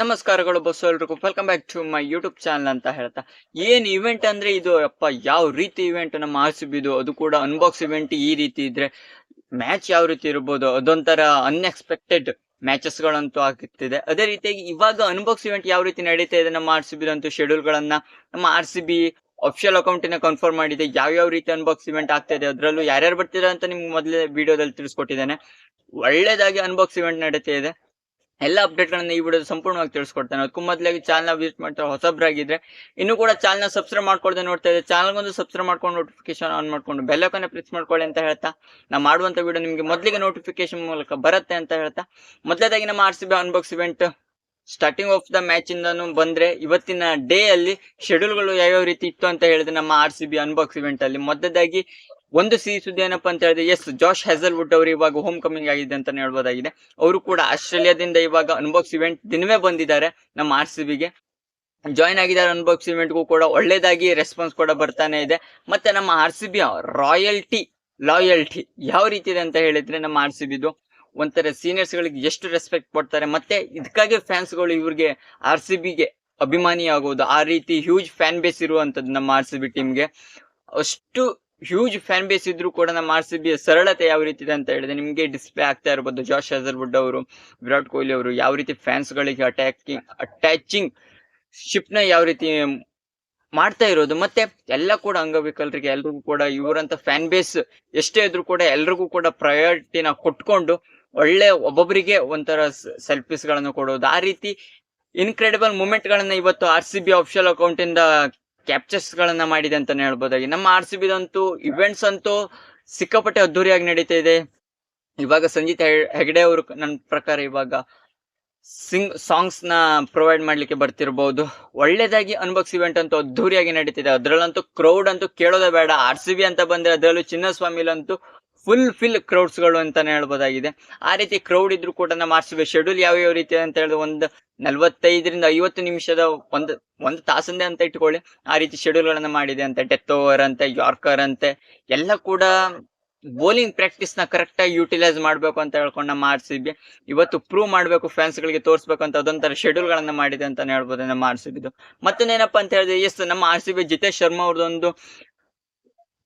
ನಮಸ್ಕಾರಗಳು ಬಸ್ಸು ಎಲ್ರಿಗೂ. Welcome back to my YouTube channel ಅಂತ ಹೇಳ್ತಾ. ಏನ್ ಇವೆಂಟ್ ಅಂದ್ರೆ ಇದು? ಅಪ್ಪ, ಯಾವ ರೀತಿ ಇವೆಂಟ್ ನಮ್ಮ ಆರ್ ಸಿ ಬಿದು? ಅದು ಕೂಡ ಅನ್ಬಾಕ್ಸ್ ಇವೆಂಟ್ ಈ ರೀತಿ ಇದ್ರೆ ಮ್ಯಾಚ್ ಯಾವ ರೀತಿ ಇರ್ಬೋದು? ಅದೊಂಥರ ಅನ್ಎಕ್ಸ್ಪೆಕ್ಟೆಡ್ ಮ್ಯಾಚಸ್ ಗಳಂತೂ ಆಗುತ್ತಿದೆ ಅದೇ ರೀತಿಯಾಗಿ ಇವಾಗ ಅನ್ಬಾಕ್ಸ್ ಇವೆಂಟ್ ಯಾವ ರೀತಿ ನಡೀತಾ ಇದೆ ನಮ್ಮ ಆರ್ ಸಿ ಬಿದಂತೂ ಶೆಡ್ಯೂಲ್ ಗಳನ್ನ ನಮ್ಮ ಆರ್ ಸಿ ಬಿ ಅಫಿಷಿಯಲ್ ಅಕೌಂಟಿನ ಕನ್ಫರ್ಮ್ ಮಾಡಿದೆ. ಯಾವ ಯಾವ ರೀತಿ ಅನ್ಬಾಕ್ಸ್ ಇವೆಂಟ್ ಆಗ್ತಾ ಇದೆ? ಅದರಲ್ಲೂ ಯಾರ್ಯಾರು ಬರ್ತಿದ್ದಾರೆ ಅಂತ ನಿಮ್ಗೆ ಮೊದಲೇ ವಿಡಿಯೋದಲ್ಲಿ ತಿಳಿಸ್ಕೊಟ್ಟಿದ್ದೇನೆ. ಒಳ್ಳೇದಾಗಿ ಅನ್ಬಾಕ್ಸ್ ಇವೆಂಟ್ ನಡೀತಾ ಇದೆ. ಎಲ್ಲ ಅಪ್ಡೇಟ್ಗಳನ್ನ ಈ ವಿಡಿಯೋ ಸಂಪೂರ್ಣವಾಗಿ ತಿಳಿಸ್ಕೊಡ್ತೇನೆ. ಅದಕ್ಕೂ ಮೊದಲಾಗಿ ಚಾನಲ್ ವಿಸಿಟ್ ಮಾಡ್ತಾರೆ ಹೊಸಬ್ರಾಗಿದ್ರೆ, ಇನ್ನೂ ಕೂಡ ಚಾನಲ್ ಸಬ್ಸ್ಕ್ರೈಬ್ ಮಾಡ್ಕೊಳ್ದೆ ನೋಡ್ತಾ ಇದ್ದೆ ಚಾನಲ್ಗೊಂದು ಸಬ್ಸ್ಕ್ರೈಬ್ ಮಾಡ್ಕೊಂಡು ನೋಟಿಫಿಕೇಶನ್ ಆನ್ ಮಾಡ್ಕೊಂಡು ಬೆಲ್ ಐಕಾನ್ ಪ್ರೆಸ್ ಮಾಡ್ಕೊಳ್ಳಿ ಅಂತ ಹೇಳ್ತಾ ನಾ ಮಾಡುವಂತ ವಿಡಿಯೋ ನಿಮಗೆ ಮೊದಲಿಗೆ ನೋಟಿಫಿಕೇಶನ್ ಮೂಲಕ ಬರುತ್ತೆ ಅಂತ ಹೇಳ್ತಾ, ಮೊದಲೇದಾಗಿ ನಮ್ಮ R C B unbox event starting of the match ಇಂದಾನು ಬಂದ್ರೆ ಇವತ್ತಿನ ಡೇ ಅಲ್ಲಿ ಶೆಡ್ಯೂಲ್ಗಳು ಯಾವ್ಯಾವ ರೀತಿ ಇತ್ತು ಅಂತ ಹೇಳಿದ್ರೆ ನಮ್ಮ R C B unbox event ಅಲ್ಲಿ. ಮೊದಲೇದಾಗಿ ಒಂದು ಸಿಹಿ ಸುದ್ದಿ ಏನಪ್ಪಾ ಅಂತ ಹೇಳಿದ್ರೆ ಎಸ್ ಜಾಶ್ ಹೆಸಲ್ವುಡ್ ಅವರು ಇವಾಗ ಹೋಮ್ ಕಮಿಂಗ್ ಆಗಿದೆ ಅಂತ ಹೇಳ್ಬೋದಾಗಿದೆ. ಅವರು ಕೂಡ ಆಸ್ಟ್ರೇಲಿಯಾದಿಂದ ಇವಾಗ ಅನ್ಬಾಕ್ಸ್ ಇವೆಂಟ್ ದಿನವೇ ಬಂದಿದ್ದಾರೆ ನಮ್ಮ ಆರ್ ಸಿ ಬಿಗೆ. ಜಾಯ್ನ್ ಆಗಿದ್ದಾರೆ ಅನ್ಬಾಕ್ಸ್ ಇವೆಂಟ್ಗೂ ಕೂಡ ಒಳ್ಳೇದಾಗಿ ರೆಸ್ಪಾನ್ಸ್ ಕೂಡ ಬರ್ತಾನೆ ಇದೆ. ಮತ್ತೆ ನಮ್ಮ ಆರ್ ಸಿ ರಾಯಲ್ಟಿ ಲಾಯಲ್ಟಿ ಯಾವ ರೀತಿ ಇದೆ ಅಂತ ಹೇಳಿದ್ರೆ ನಮ್ಮ ಆರ್ ಸಿ ಬಿದು. ಒಂಥರ ಸೀನಿಯರ್ಸ್ ಗಳಿಗೆ ಎಷ್ಟು ರೆಸ್ಪೆಕ್ಟ್ ಕೊಡ್ತಾರೆ, ಮತ್ತೆ ಇದಕ್ಕಾಗಿ ಫ್ಯಾನ್ಸ್ಗಳು ಇವ್ರಿಗೆ ಆರ್ ಸಿ ಬಿಗೆ ಅಭಿಮಾನಿ ಆಗೋದು ಆ ರೀತಿ ಹ್ಯೂಜ್ ಫ್ಯಾನ್ ಬೇಸ್ ಇರುವಂತದ್ದು ನಮ್ಮ ಆರ್ ಸಿ ಬಿ ಟೀಮ್ಗೆ ಅಷ್ಟು ಹ್ಯೂಜ್ ಫ್ಯಾನ್ ಬೇಸ್ ಇದ್ರು ಕೂಡ ನಮ್ಮ ಆರ್ ಸಿ ಬಿ ಸರಳತೆ ಯಾವ ರೀತಿ ಇದೆ ಅಂತ ಹೇಳಿದ್ರೆ ನಿಮಗೆ ಡಿಸ್ಪ್ಲೇ ಆಗ್ತಾ ಇರ್ಬೋದು. ಜಾಶ್ ಹಜರ್ವುಡ್ ಅವರು, ವಿರಾಟ್ ಕೊಹ್ಲಿ ಅವರು ಯಾವ ರೀತಿ ಫ್ಯಾನ್ಸ್ ಗಳಿಗೆ ಅಟ್ಯಾಕಿಂಗ್ ಅಟ್ಯಾಚಿಂಗ್ ಶಿಪ್ನ ಯಾವ ರೀತಿ ಮಾಡ್ತಾ ಇರೋದು. ಮತ್ತೆ ಎಲ್ಲ ಕೂಡ ಅಂಗವಿಕಲರಿಗೆ ಎಲ್ರಿಗೂ ಕೂಡ ಇವರಂತ ಫ್ಯಾನ್ ಬೇಸ್ ಎಷ್ಟೇ ಇದ್ರು ಕೂಡ ಎಲ್ರಿಗೂ ಕೂಡ ಪ್ರಯಾರಿಟಿನ ಕೊಟ್ಕೊಂಡು ಒಳ್ಳೆ ಒಬ್ಬೊಬ್ಬರಿಗೆ ಒಂಥರ ಸೆಲ್ಫೀಸ್ಗಳನ್ನು ಕೊಡೋದು. ಆ ರೀತಿ ಇನ್ಕ್ರೆಡಿಬಲ್ ಮೂಮೆಂಟ್ ಗಳನ್ನ ಇವತ್ತು R C B official account ಇಂದ ಕ್ಯಾಪ್ಚರ್ಸ್ ಗಳನ್ನ ಮಾಡಿದೆ ಅಂತಾನೆ ಹೇಳ್ಬೋದಾಗಿ. ನಮ್ಮ ಆರ್ ಸಿ ಬಿದಂತೂ ಇವೆಂಟ್ಸ್ ಅಂತೂ ಸಿಕ್ಕಾಪಟ್ಟೆ ಅದ್ದೂರಿಯಾಗಿ ನಡೀತಾ ಇದೆ. ಇವಾಗ ಸಂಜೀತ್ ಹೆಗಡೆ ಅವರು ನನ್ನ ಪ್ರಕಾರ ಇವಾಗ ಸಿಂಗ್ ಸಾಂಗ್ಸ್ನ ಪ್ರೊವೈಡ್ ಮಾಡ್ಲಿಕ್ಕೆ ಬರ್ತಿರ್ಬೋದು. ಒಳ್ಳೇದಾಗಿ ಅನ್ಬಾಕ್ಸ್ ಇವೆಂಟ್ ಅಂತೂ ಅದ್ದೂರಿಯಾಗಿ ನಡೀತಿದೆ. ಅದ್ರಲ್ಲಂತೂ ಕ್ರೌಡ್ ಅಂತೂ ಕೇಳೋದೇ ಬೇಡ. ಆರ್ ಸಿ ಬಿ ಅಂತ ಬಂದ್ರೆ ಅದರಲ್ಲೂ ಚಿನ್ನಸ್ವಾಮಿಲಂತೂ ಫುಲ್ ಫಿಲ್ ಕ್ರೌಡ್ಸ್ಗಳು ಅಂತಾನೆ ಹೇಳ್ಬೋದಾಗಿದೆ. ಆ ರೀತಿ ಕ್ರೌಡ್ ಇದ್ರು ಕೂಡ ನಮ್ಮ ಶೆಡ್ಯೂಲ್ ಯಾವ ಯಾವ ರೀತಿ ಅಂತ ಹೇಳಿದ್ರೆ ಒಂದು ನಲ್ವತ್ತೈದರಿಂದ ಐವತ್ತು ನಿಮಿಷದ ಒಂದು ಒಂದು ತಾಸಂದೇ ಅಂತ ಇಟ್ಕೊಳ್ಳಿ. ಆ ರೀತಿ ಶೆಡ್ಯೂಲ್ ಗಳನ್ನ ಮಾಡಿದೆ ಅಂತ ಡೆತ್ ಓವರ್ ಅಂತೆ ಯಾರ್ಕರ್ ಅಂತೆ, ಎಲ್ಲ ಕೂಡ ಬೌಲಿಂಗ್ ಪ್ರಾಕ್ಟೀಸ್ನ ಕರೆಕ್ಟ್ ಆಗಿ ಯುಟಿಲೈಸ್ ಮಾಡ್ಬೇಕು ಅಂತ ಹೇಳ್ಕೊಂಡು ನಮ್ಮ ಬಿ ಇವತ್ತು ಪ್ರೂವ್ ಮಾಡಬೇಕು ಫ್ಯಾನ್ಸ್ ಗಳಿಗೆ ತೋರಿಸ್ಬೇಕು ಅಂತ ಅದೊಂಥರ ಶೆಡ್ಯೂಲ್ ಗಳನ್ನ ಮಾಡಿದೆ ಅಂತಾನೆ ಹೇಳ್ಬೋದು ನಮ್ಮ ಮತ್ತೇನಪ್ಪ ಅಂತ ಹೇಳಿದ್ರೆ ಎಸ್ ನಮ್ಮ R C B Jitesh Sharma ಅವ್ರದ್ದೊಂದು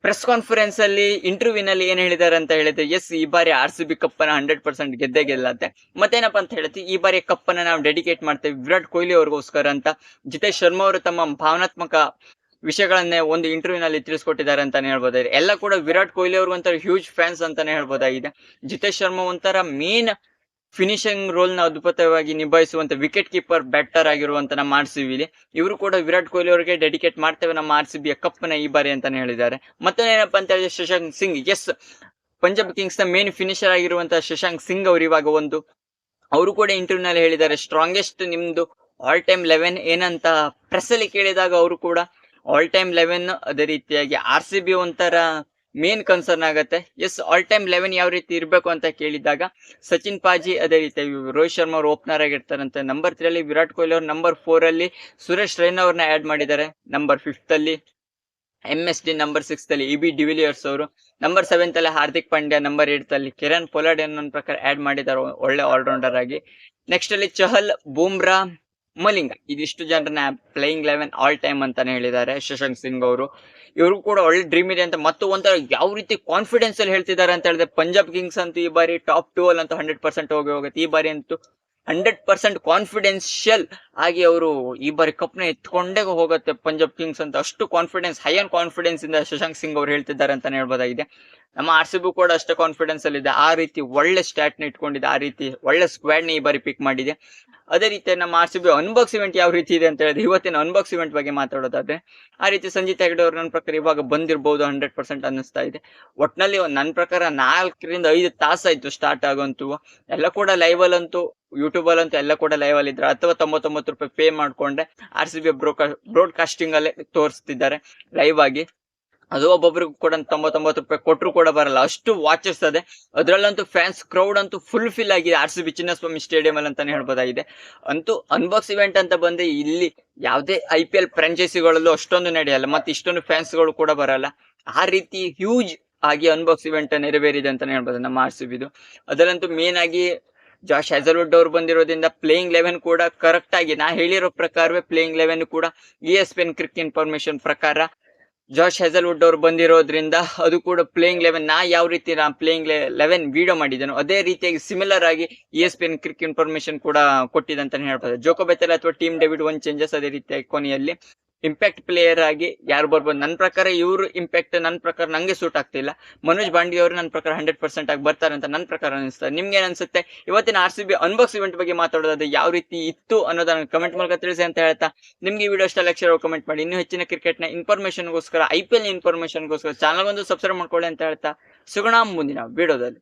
ಪ್ರೆಸ್ ಕಾನ್ಫರೆನ್ಸ್ ಅಲ್ಲಿ ಇಂಟರ್ವ್ಯೂನಲ್ಲಿ ಏನ್ ಹೇಳಿದಾರೆ ಅಂತ ಹೇಳಿದ್ರೆ ಎಸ್ ಈ ಬಾರಿ ಆರ್ ಸಿ ಬಿ ಕಪ್ಪನ್ನ ಹಂಡ್ರೆಡ್ ಪರ್ಸೆಂಟ್ ಗೆದ್ದೇ ಗೆಲ್ಲತ್ತೆ ಮತ್ತೇನಪ್ಪ ಅಂತ ಹೇಳಿದ್ರೆ ಈ ಬಾರಿ ಕಪ್ ಕಪ್ಪನ್ನ ನಾವು ಡೆಡಿಕೇಟ್ ಮಾಡ್ತೇವೆ ವಿರಾಟ್ ಕೊಹ್ಲಿ ಅವ್ರಿಗೋಸ್ಕರ ಅಂತ. ಜಿತೇಶ್ ಶರ್ಮಾ ಅವರು ತಮ್ಮ ಭಾವನಾತ್ಮಕ ವಿಷಯಗಳನ್ನೇ ಒಂದು ಇಂಟರ್ವ್ಯೂ ನಲ್ಲಿ ತಿಳಿಸ್ಕೊಟ್ಟಿದ್ದಾರೆ ಅಂತಾನೆ ಹೇಳ್ಬೋದಾಗಿದೆ. ಎಲ್ಲ ಕೂಡ ವಿರಾಟ್ ಕೊಹ್ಲಿ ಅವ್ರಿಗೆ ಒಂಥರ ಹ್ಯೂಜ್ ಫ್ಯಾನ್ಸ್ ಅಂತಾನೆ ಹೇಳ್ಬೋದಾಗಿದೆ. ಜಿತೇಶ್ ಶರ್ಮಾ ಒಂಥರ ಮೇನ್ ಫಿನಿಶಿಂಗ್ ರೋಲ್ನ ಅದ್ಭುತವಾಗಿ ನಿಭಾಯಿಸುವಂತ ವಿಕೆಟ್ ಕೀಪರ್ ಬ್ಯಾಟರ್ ಆಗಿರುವಂತ ನಮ್ಮ ಆರ್ ಸಿ ಬಿಲಿ ಇವರು ಕೂಡ ವಿರಾಟ್ ಕೊಹ್ಲಿ ಅವರಿಗೆ ಡೆಡಿಕೇಟ್ ಮಾಡ್ತೇವೆ ನಮ್ಮ ಆರ್ ಸಿ ಬಿಯ ಕಪ್ನ ಈ ಬಾರಿ ಅಂತಾನೆ ಹೇಳಿದ್ದಾರೆ. ಮತ್ತೇನಪ್ಪ ಅಂತ ಹೇಳಿದ್ರೆ ಶಶಾಂಕ್ ಸಿಂಗ್. ಎಸ್ ಪಂಜಾಬ್ ಕಿಂಗ್ಸ್ನ ಮೇನ್ ಫಿನಿಶರ್ ಆಗಿರುವಂತಹ ಶಶಾಂಕ್ ಸಿಂಗ್ ಅವರು ಇವಾಗ ಒಂದು. ಅವರು ಕೂಡ ಇಂಟರ್ವ್ಯೂ ನಲ್ಲಿ ಹೇಳಿದ್ದಾರೆ ಸ್ಟ್ರಾಂಗೆಸ್ಟ್ ನಿಮ್ದು ಆಲ್ ಟೈಮ್ ಲೆವೆನ್ ಏನಂತ ಪ್ರೆಸ್ ಅಲ್ಲಿ ಕೇಳಿದಾಗ ಅವರು ಕೂಡ ಆಲ್ ಟೈಮ್ ಲೆವೆನ್ ಅದೇ ರೀತಿಯಾಗಿ ಆರ್ ಸಿ ಬಿ ಒಂಥರ ಮೇನ್ ಕನ್ಸರ್ನ್ ಆಗುತ್ತೆ. ಎಸ್ ಆಲ್ ಟೈಮ್ ಲೆವೆನ್ ಯಾವ ರೀತಿ ಇರಬೇಕು ಅಂತ ಕೇಳಿದಾಗ ಸಚಿನ್ ಪಾಜಿ ಅದೇ ರೀತಿ, ರೋಹಿತ್ ಶರ್ಮಾ ಅವರು ಓಪನರ್ ಆಗಿರ್ತಾರಂತೆ. ನಂಬರ್ ತ್ರೀ ಅಲ್ಲಿ ವಿರಾಟ್ ಕೊಹ್ಲಿ ಅವರು ನಂಬರ್ ಫೋರ್ ಅಲ್ಲಿ ಸುರೇಶ್ ರೈನಾ ಅವ್ರನ್ನ ಆಡ್ ಮಾಡಿದ್ದಾರೆ. ನಂಬರ್ ಫಿಫ್ತ್ ಅಲ್ಲಿ M S D number six ಅಲ್ಲಿ ಇ ಬಿ ಡಿವಿಲಿಯರ್ಸ್ ಅವರು. ನಂಬರ್ ಸೆವೆಂತ್ ಅಲ್ಲಿ ಹಾರ್ದಿಕ್ ಪಾಂಡ್ಯ ನಂಬರ್ ಏಟ್ ಅಲ್ಲಿ ಕಿರಣ್ ಪೊಲಾಡ್ ಅನ್ನೋ ಪ್ರಕಾರ ಆಡ್ ಮಾಡಿದ್ದಾರೆ ಒಳ್ಳೆ ಆಲ್ರೌಂಡರ್ ಆಗಿ. ನೆಕ್ಸ್ಟ್ ಅಲ್ಲಿ ಚಹಲ್, ಬೂಮ್ರಾ, ಮಲಿಂಗ. ಇದಿಷ್ಟು ಜನರನ್ನ ಪ್ಲೇಯಿಂಗ್ ಲೆವೆನ್ ಆಲ್ ಟೈಮ್ ಅಂತಾನೆ ಹೇಳಿದ್ದಾರೆ. ಶಶಾಂಕ್ ಸಿಂಗ್ ಅವರು. ಇವರು ಕೂಡ ಒಳ್ಳೆ ಡ್ರೀಮ್ ಇದೆ ಅಂತ ಮತ್ತು ಒಂಥರ ಯಾವ ರೀತಿ ಕಾನ್ಫಿಡೆನ್ಸ್ ಅಲ್ಲಿ ಹೇಳ್ತಿದ್ದಾರೆ ಅಂತ ಹೇಳಿದ್ರೆ ಪಂಜಾಬ್ ಕಿಂಗ್ಸ್ ಅಂತೂ ಈ ಬಾರಿ ಟಾಪ್ ಟೂ ಅಲ್ಲಿ ಅಂತೂ ಹಂಡ್ರೆಡ್ ಪರ್ಸೆಂಟ್ ಹೋಗಿ ಹೋಗುತ್ತೆ. ಈ ಬಾರಿ ಅಂತೂ ಹಂಡ್ರೆಡ್ ಪರ್ಸೆಂಟ್ ಕಾನ್ಫಿಡೆನ್ಷಿಯಲ್ ಆಗಿ ಅವರು ಈ ಬಾರಿ ಕಪ್ನ ಎತ್ಕೊಂಡೇ ಹೋಗುತ್ತೆ ಪಂಜಾಬ್ ಕಿಂಗ್ಸ್ ಅಂತ. ಅಷ್ಟು ಕಾನ್ಫಿಡೆನ್ಸ್ ಹೈ ಅಂಡ್ ಕಾನ್ಫಿಡೆನ್ಸ್ ಇಂದ ಶಶಾಂಕ್ ಸಿಂಗ್ ಅವರು ಹೇಳ್ತಿದ್ದಾರೆ ಅಂತಾನೆ ಹೇಳ್ಬೋದಾಗಿದೆ. ನಮ್ಮ ಆರ್ ಸಿ ಬಿ ಕೂಡ ಅಷ್ಟೇ ಕಾನ್ಫಿಡೆನ್ಸ್ ಅಲ್ಲಿ ಇದೆ. ಆ ರೀತಿ ಒಳ್ಳೆ ಸ್ಟಾಟ್ನ ಇಟ್ಕೊಂಡಿದೆ. ಆ ರೀತಿ ಒಳ್ಳೆ ಸ್ಕ್ವಾಡ್ನ ಈ ಬಾರಿ ಪಿಕ್ ಮಾಡಿದೆ. ಅದೇ ರೀತಿ ನಮ್ಮ R C B unbox event ಯಾವ ರೀತಿ ಇದೆ ಅಂತ ಹೇಳಿದ್ರೆ ಇವತ್ತಿನ ಅನ್ಬಾಕ್ಸ್ ಇವೆಂಟ್ ಬಗ್ಗೆ ಮಾತಾಡೋದಾದ್ರೆ, ಆ ರೀತಿ ಸಂಜಿತ್ ಹೆಗಡೆ ಅವ್ರು ನನ್ನ ಪ್ರಕಾರ ಇವಾಗ ಬಂದಿರಬಹುದು ಹಂಡ್ರೆಡ್ ಪರ್ಸೆಂಟ್ ಅನ್ನಿಸ್ತಾ ಇದೆ. ಒಟ್ನಲ್ಲಿ ನನ್ನ ಪ್ರಕಾರ ನಾಲ್ಕರಿಂದ ಐದು ತಾಸಾಯ್ತು ಸ್ಟಾರ್ಟ್ ಆಗಂತೂ. ಎಲ್ಲ ಕೂಡ ಲೈವ್ ಅಲ್ಲಂತೂ ಯೂಟ್ಯೂಬ್ ಅಲ್ಲಂತೂ ಎಲ್ಲ ಕೂಡ ಲೈವ್ ಅಲ್ಲಿ ಇದ್ರೆ. ಅಥವಾ ತೊಂಬತ್ತೊಂಬತ್ತು ರೂಪಾಯಿ ಪೇ ಮಾಡ್ಕೊಂಡೆ ಆರ್ ಸಿ ಬಿ ಬ್ರಾಡ್ಕಾಸ್ಟಿಂಗ್ ಅಲ್ಲೇ ತೋರಿಸ್ತಿದ್ದಾರೆ ಲೈವ್ ಆಗಿ. ಅದು ಒಬ್ಬೊಬ್ರಿಗೂ ಕೂಡ ತೊಂಬತ್ತೊಂಬತ್ತು ರೂಪಾಯಿ ಕೊಟ್ಟರು ಕೂಡ ಬರಲ್ಲ. ಅಷ್ಟು ವಾಚಸ್ ಅದೇ. ಅದರಲ್ಲಂತೂ ಫ್ಯಾನ್ಸ್ ಕ್ರೌಡ್ ಅಂತೂ ಫುಲ್ ಫಿಲ್ ಆಗಿದೆ. R C B Chinnaswamy stadium ಅಲ್ಲಿ ಅಂತಾನೆ ಹೇಳ್ಬೋದಾಗಿದೆ. ಅಂತೂ ಅನ್ಬಾಕ್ಸ್ ಇವೆಂಟ್ ಅಂತ ಬಂದು ಇಲ್ಲಿ ಯಾವುದೇ ಐ ಪಿ ಎಲ್ ಫ್ರಾಂಚೈಸಿಗಳಲ್ಲೂ ಅಷ್ಟೊಂದು ನಡೆಯಲ್ಲ. ಮತ್ತೆ ಇಷ್ಟೊಂದು ಫ್ಯಾನ್ಸ್ಗಳು ಕೂಡ ಬರಲ್ಲ. ಆ ರೀತಿ ಹ್ಯೂಜ್ ಆಗಿ ಅನ್ಬಾಕ್ಸ್ ಇವೆಂಟ್ ನೆರವೇರಿದೆ ಅಂತಾನೆ ಹೇಳ್ಬೋದು ನಮ್ಮ ಆರ್ ಸಿ ಬಿದು ಅದರಲ್ಲಂತೂ ಮೇನ್ ಆಗಿ ಜಾಶ್ ಹೆಸರ್ವುಡ್ ಅವ್ರು ಬಂದಿರೋದ್ರಿಂದ ಪ್ಲೇಯಿಂಗ್ ಲೆವೆನ್ ಕೂಡ ಕರೆಕ್ಟ್ ಆಗಿ, ನಾ ಹೇಳಿರೋ ಪ್ರಕಾರವೇ ಪ್ಲೇಯಿಂಗ್ ಲೆವೆನ್ ಕೂಡ E S P N cric information ಪ್ರಕಾರ ಜಾಶ್ ಹೆಜಲ್ವುಡ್ ಅವರು ಬಂದಿರೋದ್ರಿಂದ ಅದು ಕೂಡ ಪ್ಲೇಯಿಂಗ್ ಲೆವೆನ್ ನಾ ಯಾವ ರೀತಿ ನಾ ಪ್ಲೇಯಿಂಗ್ ಲೆವೆನ್ ವಿಡಿಯೋ ಮಾಡಿದ್ದೇನೋ ಅದೇ ರೀತಿಯಾಗಿ ಸಿಮಿಲರ್ ಆಗಿ E S P N cric information ಕೂಡ ಕೊಟ್ಟಿದೆ ಅಂತಾನೆ ಹೇಳ್ಬೋದು. ಜೋಕೋ ಬೆತ್ತಲ್ ಅಥವಾ ಟೀಮ್ ಡೆವಿಡ್ ಒನ್ ಚೇಂಜಸ್ ಅದೇ ರೀತಿಯಾಗಿ ಕೊನೆಯಲ್ಲಿ. ಇಂಪ್ಯಾಕ್ಟ್ ಪ್ಲೇಯರ್ ಆಗಿ ಯಾರು ಬರ್ಬೋದು? ನನ್ನ ಪ್ರಕಾರ ಇವರು ಇಂಪ್ಯಾಕ್ಟ್ ನನ್ನ ಪ್ರಕಾರ ನಂಗೆ ಸೂಟ್ ಆಗ್ತಿಲ್ಲ. ಮನೋಜ್ ಬಾಂಡಿ ಅವರು ನನ್ನ ಪ್ರಕಾರ ಹಂಡ್ರೆಡ್ ಪರ್ಸೆಂಟ್ ಆಗಿ ಬರ್ತಾರೆ ಅಂತ ನನ್ನ ಪ್ರಕಾರ ಅನಿಸ್ತದೆ. ನಿಮ್ಗೆ ಅನ್ಸುತ್ತೆ ಇವತ್ತಿನ R C B unbox event ಬಗ್ಗೆ ಮಾತಾಡೋದು ಯಾವ ರೀತಿ ಇತ್ತು ಅನ್ನೋದನ್ನ ಕಮೆಂಟ್ ಮೂಲಕ ತಿಳಿಸಿ ಅಂತ ಹೇಳ್ತಾ, ನಿಮ್ಗೆ ಈ ವಿಡಿಯೋ ಇಷ್ಟ ಲೆಕ್ಚರ್ ಕಮೆಂಟ್ ಮಾಡಿ. ಇನ್ನೂ ಹೆಚ್ಚಿನ ಕ್ರಿಕೆಟ್ನ ಇನ್ಫಾರ್ಮೇಶನ್ಗೋಸ್ಕರ ಐ ಪಿ ಎಲ್ ಇನ್ಫಾರ್ಮೇಶನ್ಗೋಸ್ಕರ ಚಾನಲ್ ಒಂದು ಸಬ್ಸ್ಕ್ರೈಬ್ ಮಾಡ್ಕೊಳ್ಳಿ ಅಂತ ಹೇಳ್ತಾ, ಸಿಗೋಣ ಮುಂದಿನ ವಿಡಿಯೋದಲ್ಲಿ